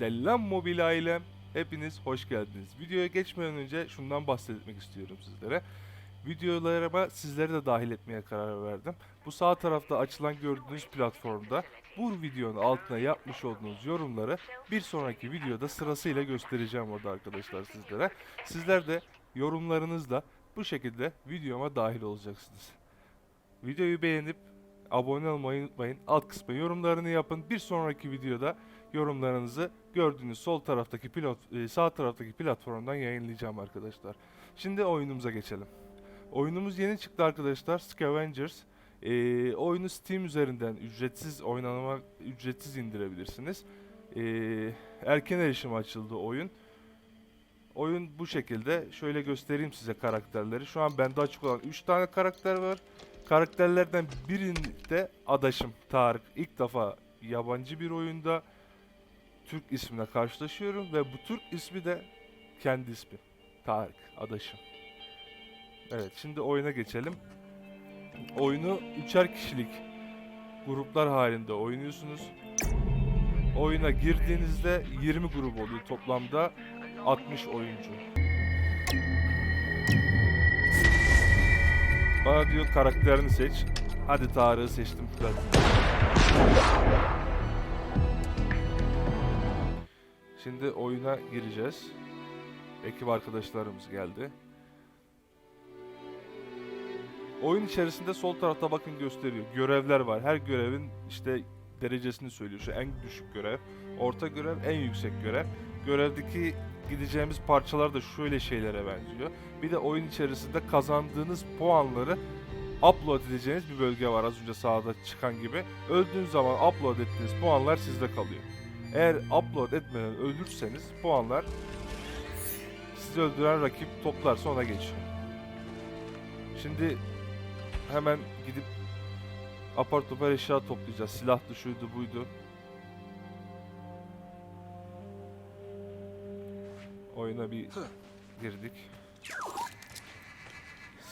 Selam mobil ailem. Hepiniz hoş geldiniz. Videoya geçmeden önce şundan bahsetmek istiyorum sizlere. Videolarıma sizleri de dahil etmeye karar verdim. Bu sağ tarafta açılan gördüğünüz platformda bu videonun altına yapmış olduğunuz yorumları bir sonraki videoda sırasıyla göstereceğim orada arkadaşlar sizlere. Sizler de yorumlarınızla bu şekilde videoma dahil olacaksınız. Videoyu beğenip abone olmayı unutmayın. Alt kısma yorumlarını yapın. Bir sonraki videoda yorumlarınızı gördüğünüz sol taraftaki pilot e, sağ taraftaki platformdan yayınlayacağım arkadaşlar. Şimdi oyunumuza geçelim. Oyunumuz yeni çıktı arkadaşlar. Scavengers. E, oyunu Steam üzerinden ücretsiz oynanma ücretsiz indirebilirsiniz. E, erken erişim açıldı oyun. Oyun bu şekilde. Şöyle göstereyim size karakterleri. Şu an bende açık olan 3 tane karakter var. Karakterlerden birinde adaşım Tarık. İlk defa yabancı bir oyunda Türk ismine karşılaşıyorum ve bu Türk ismi de kendi ismi. Tarık, adaşım. Evet, şimdi oyuna geçelim. Oyunu üçer kişilik gruplar halinde oynuyorsunuz. Oyuna girdiğinizde 20 grup oluyor toplamda 60 oyuncu. Bana diyor karakterini seç. Hadi Tarık'ı seçtim. Ben. Şimdi oyuna gireceğiz. Ekip arkadaşlarımız geldi. Oyun içerisinde sol tarafta bakın gösteriyor. Görevler var. Her görevin işte derecesini söylüyor. Şu en düşük görev, orta görev, en yüksek görev. Görevdeki gideceğimiz parçalar da şöyle şeylere benziyor. Bir de oyun içerisinde kazandığınız puanları upload edeceğiniz bir bölge var az önce sağda çıkan gibi. Öldüğünüz zaman upload ettiğiniz puanlar sizde kalıyor. Eğer upload etmeden ölürseniz puanlar sizi öldüren rakip toplarsa ona geçiyor. Şimdi hemen gidip apar topar eşya toplayacağız. Silahtı şuydu buydu. Oyuna bir girdik.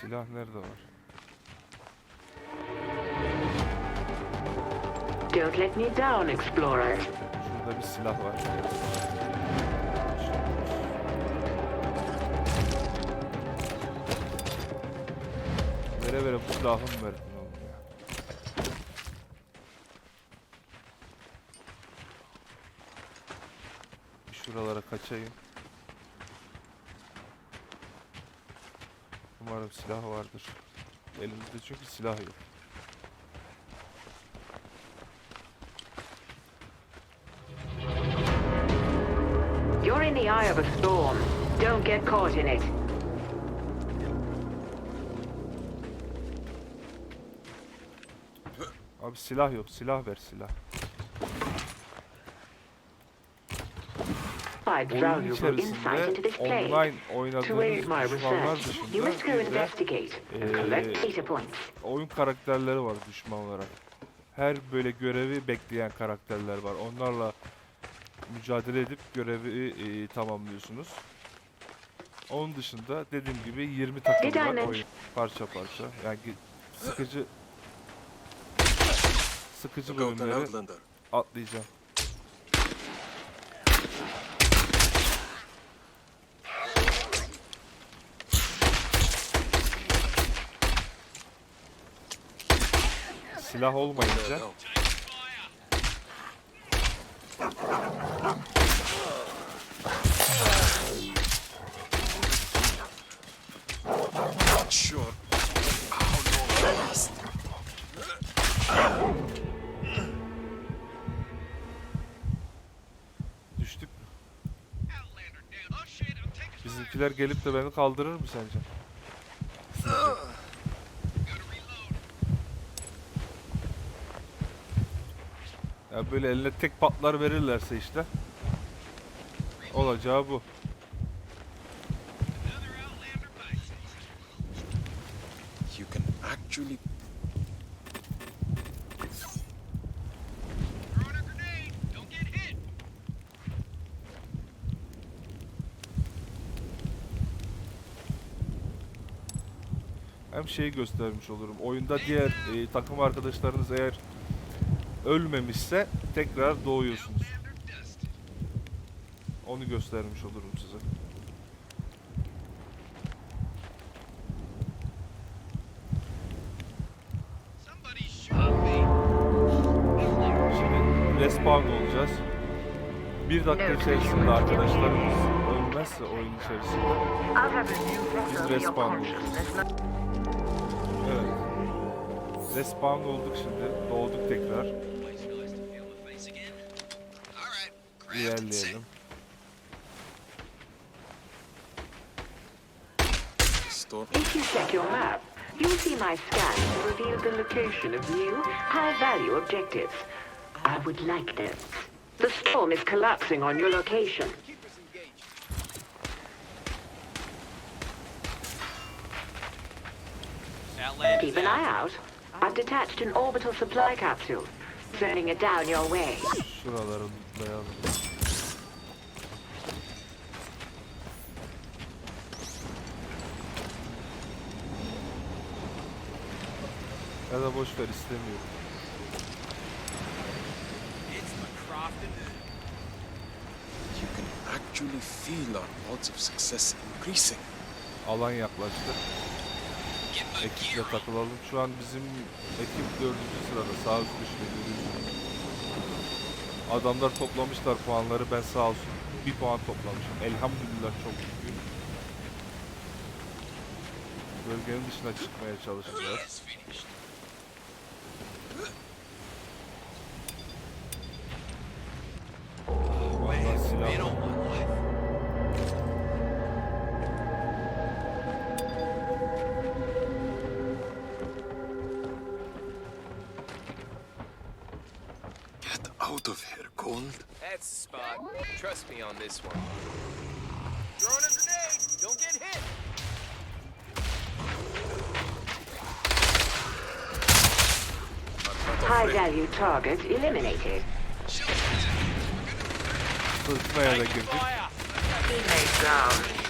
Silah nerede var? Don't let me down, Explorer. Şurada bir silah var. Vere vere bu silahı mı verdin oğlum ya? Şuralara kaçayım. Umarım silah vardır. Elimizde çünkü silah yok. The eye of a storm. Don't get caught in it. Abi silah yok. Silah ver silah. Oyun içerisinde online my düşmanlar dışında bir de oyun karakterleri var düşman olarak. Her böyle görevi bekleyen karakterler var. Onlarla mücadele edip görevi e, tamamlıyorsunuz. Onun dışında dediğim gibi 20 takım var oyun parça parça. Yani sıkıcı sıkıcı bölümleri atlayacağım. Silah olmayınca Bizimkiler gelip de beni kaldırır mı sence? Ya böyle eline tek patlar verirlerse işte. Olacağı bu. You can actually Hem şeyi göstermiş olurum. Oyunda diğer e, takım arkadaşlarınız eğer ölmemişse tekrar doğuyorsunuz. Onu göstermiş olurum size. Şimdi respawn olacağız. Bir dakika içerisinde arkadaşlarımız ölmezse oyun içerisinde Biz respawn conscience. Respawn olduk şimdi. Doğduk tekrar. İlerleyelim. If you check your map, you'll see my scan reveal the location of new, high-value objectives. I would like them. The storm is collapsing on your location. Keep an eye out. I've detached an orbital supply capsule. Sending it down your way. Şuraları lootlayalım. Ya da boş ver istemiyorum. You can actually feel our odds of success increasing. Alan yaklaştı. Ekiple takılalım. Şu an bizim ekip dördüncü sırada. Sağ üst görüyorsunuz. Adamlar toplamışlar puanları. Ben sağ olsun bir puan toplamışım. Elhamdülillah çok mutluyum. Bölgenin dışına çıkmaya çalışacağız. Vallahi silah Trust me on this one. Throwing a grenade! Don't get hit! I'm not afraid. High-value target eliminated. Fırtınaya da girdik. Teammate down.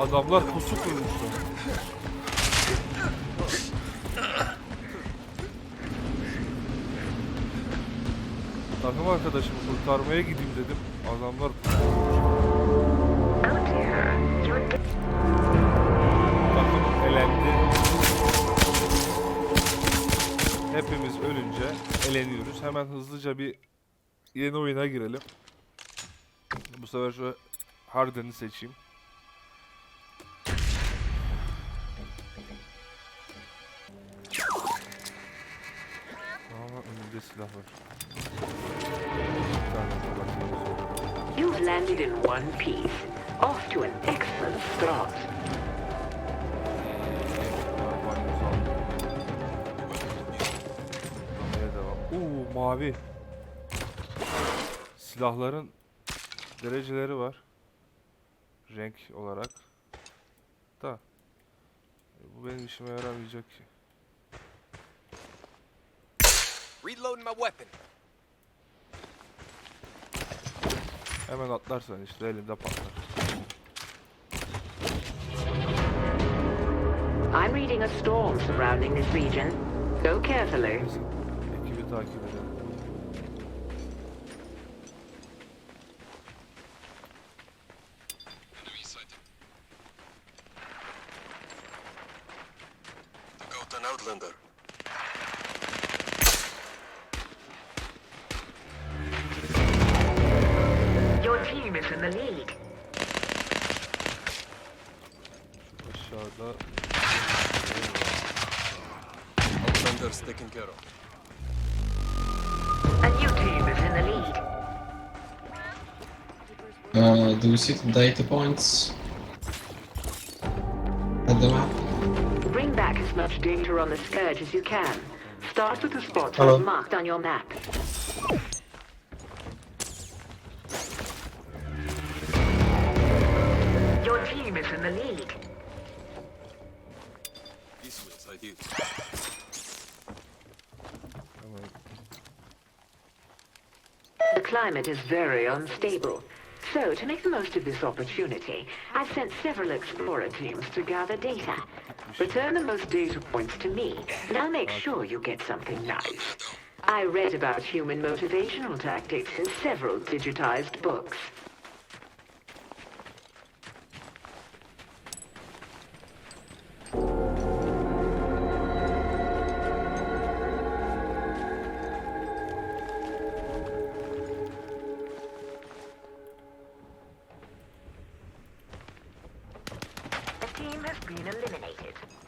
Adamlar pusu kurmuşlar. Takım arkadaşımı kurtarmaya gideyim dedim. Adamlar pusu Takım elendi. Hepimiz ölünce eleniyoruz. Hemen hızlıca bir yeni oyuna girelim. Bu sefer şu Harden'i seçeyim. Önümde silah var. Bir tane de bakayım. You've landed in one piece. Off to an excellent start. Oo mavi. Silahların dereceleri var. Renk olarak. Da. e, Bu benim işime yaramayacak ki. Reloading my weapon. Hemen atlarsan işte elinde patlar. I'm reading a storm surrounding this region. Go carefully. Ekibi takip edelim. Uh, do you see the data points at the map? Bring back as much data on the scourge as you can. Start with the spots Hello. Marked on your map. Climate is very unstable. So, to make the most of this opportunity, I've sent several explorer teams to gather data. Return the most data points to me, and I'll make sure you get something nice. I read about human motivational tactics in several digitized books. Team has been eliminated.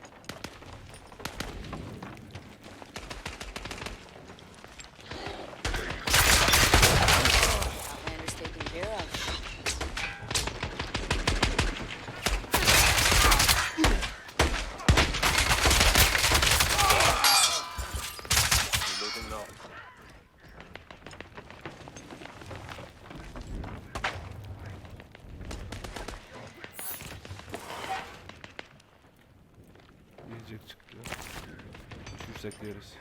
Yiyecek çıktı. Düşürsek yeriz.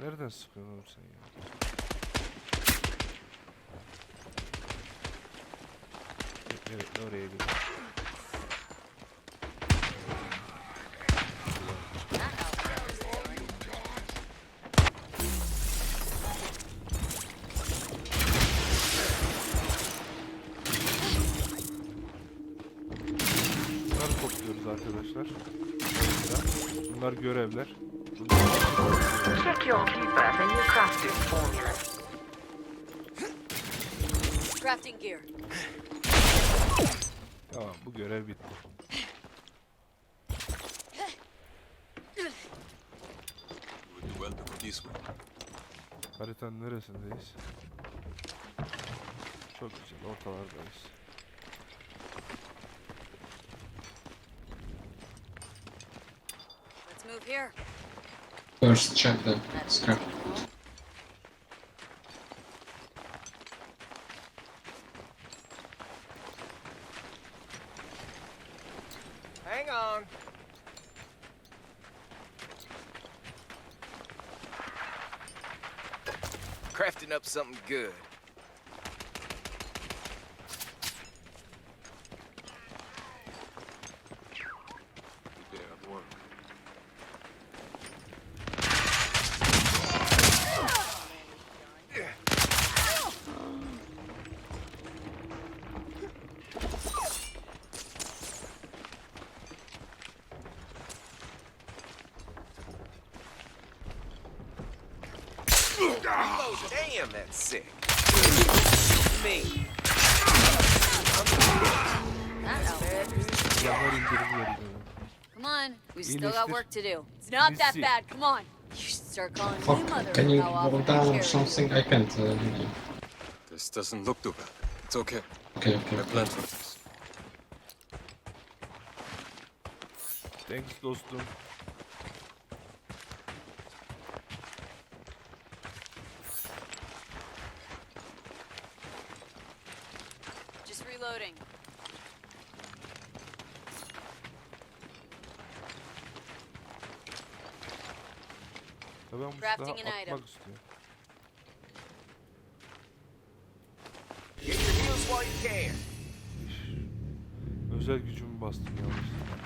Nereden sıkıyorsun oğlum sen ya? Evet oraya gidiyor. Bunlar görevler. Check your keeper for new crafting formulas. Crafting gear. Tamam bu görev bitti. Would do well to go this way. Haritanın neresindeyiz? Çok güzel ortalardayız. Here. First check the scrap. Hang on. Crafting up something good. Damn, that's sick. Me. That outfit. Silahlar indirim veriyor. Come on, we still got work to do. It's not that bad. Come on. You should start calling me Fuck, mother. can you how go down or something? I can't. Uh, This doesn't look too bad. It's okay. okay, okay. I okay. planned for this. Thanks dostum. Crafting an item. atmak istiyorum. Get your heals while you can. Özel gücümü bastım yanlışlıkla.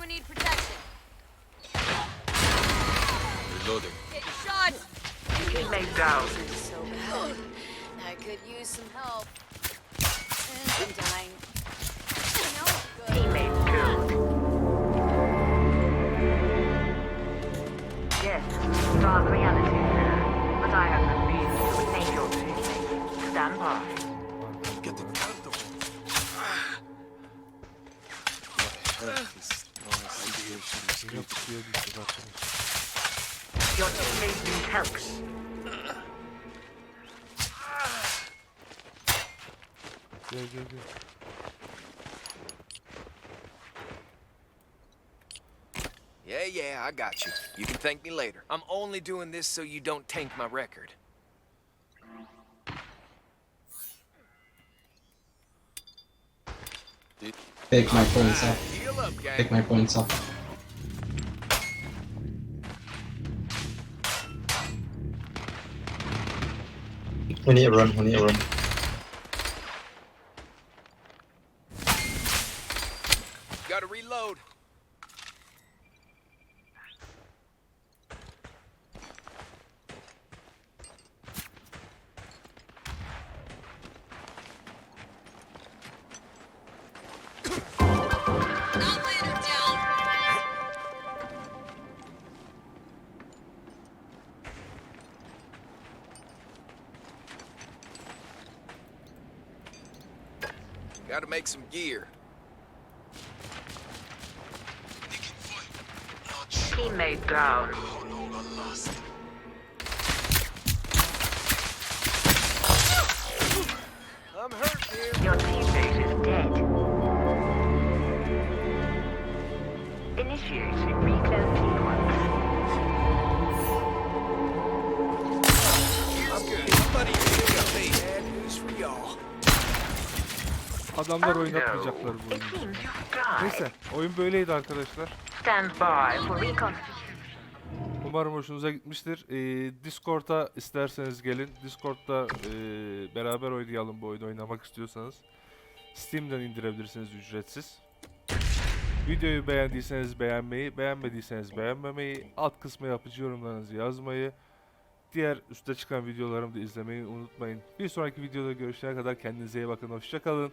Anyone need protection? Reloading. Get shot! Get laid down. So bad. I could use some help. I'm dying. No, Teammate killed. This dark reality, sir. But I have the means to save your teammate. Stand by. Great. kutuya düştük arkadaşlar. Your teammate needs help. Gel gel gel. Yeah, yeah, I got you. You can thank me later. I'm only doing this so you don't tank my record. Take my points off. Take my points off. We need a run, we need a run. Gotta make some gear. Teammate down. I'm hurt here. Your teammate Adamlar oynatmayacaklar bu oyunu. Neyse oyun böyleydi arkadaşlar. Stand by for recon. Umarım hoşunuza gitmiştir. Ee, Discord'a isterseniz gelin. Discord'da ee, beraber oynayalım bu oyunu oynamak istiyorsanız. Steam'den indirebilirsiniz ücretsiz. Videoyu beğendiyseniz beğenmeyi, beğenmediyseniz beğenmemeyi, alt kısma yapıcı yorumlarınızı yazmayı, diğer üstte çıkan videolarımı da izlemeyi unutmayın. Bir sonraki videoda görüşene kadar kendinize iyi bakın, hoşçakalın.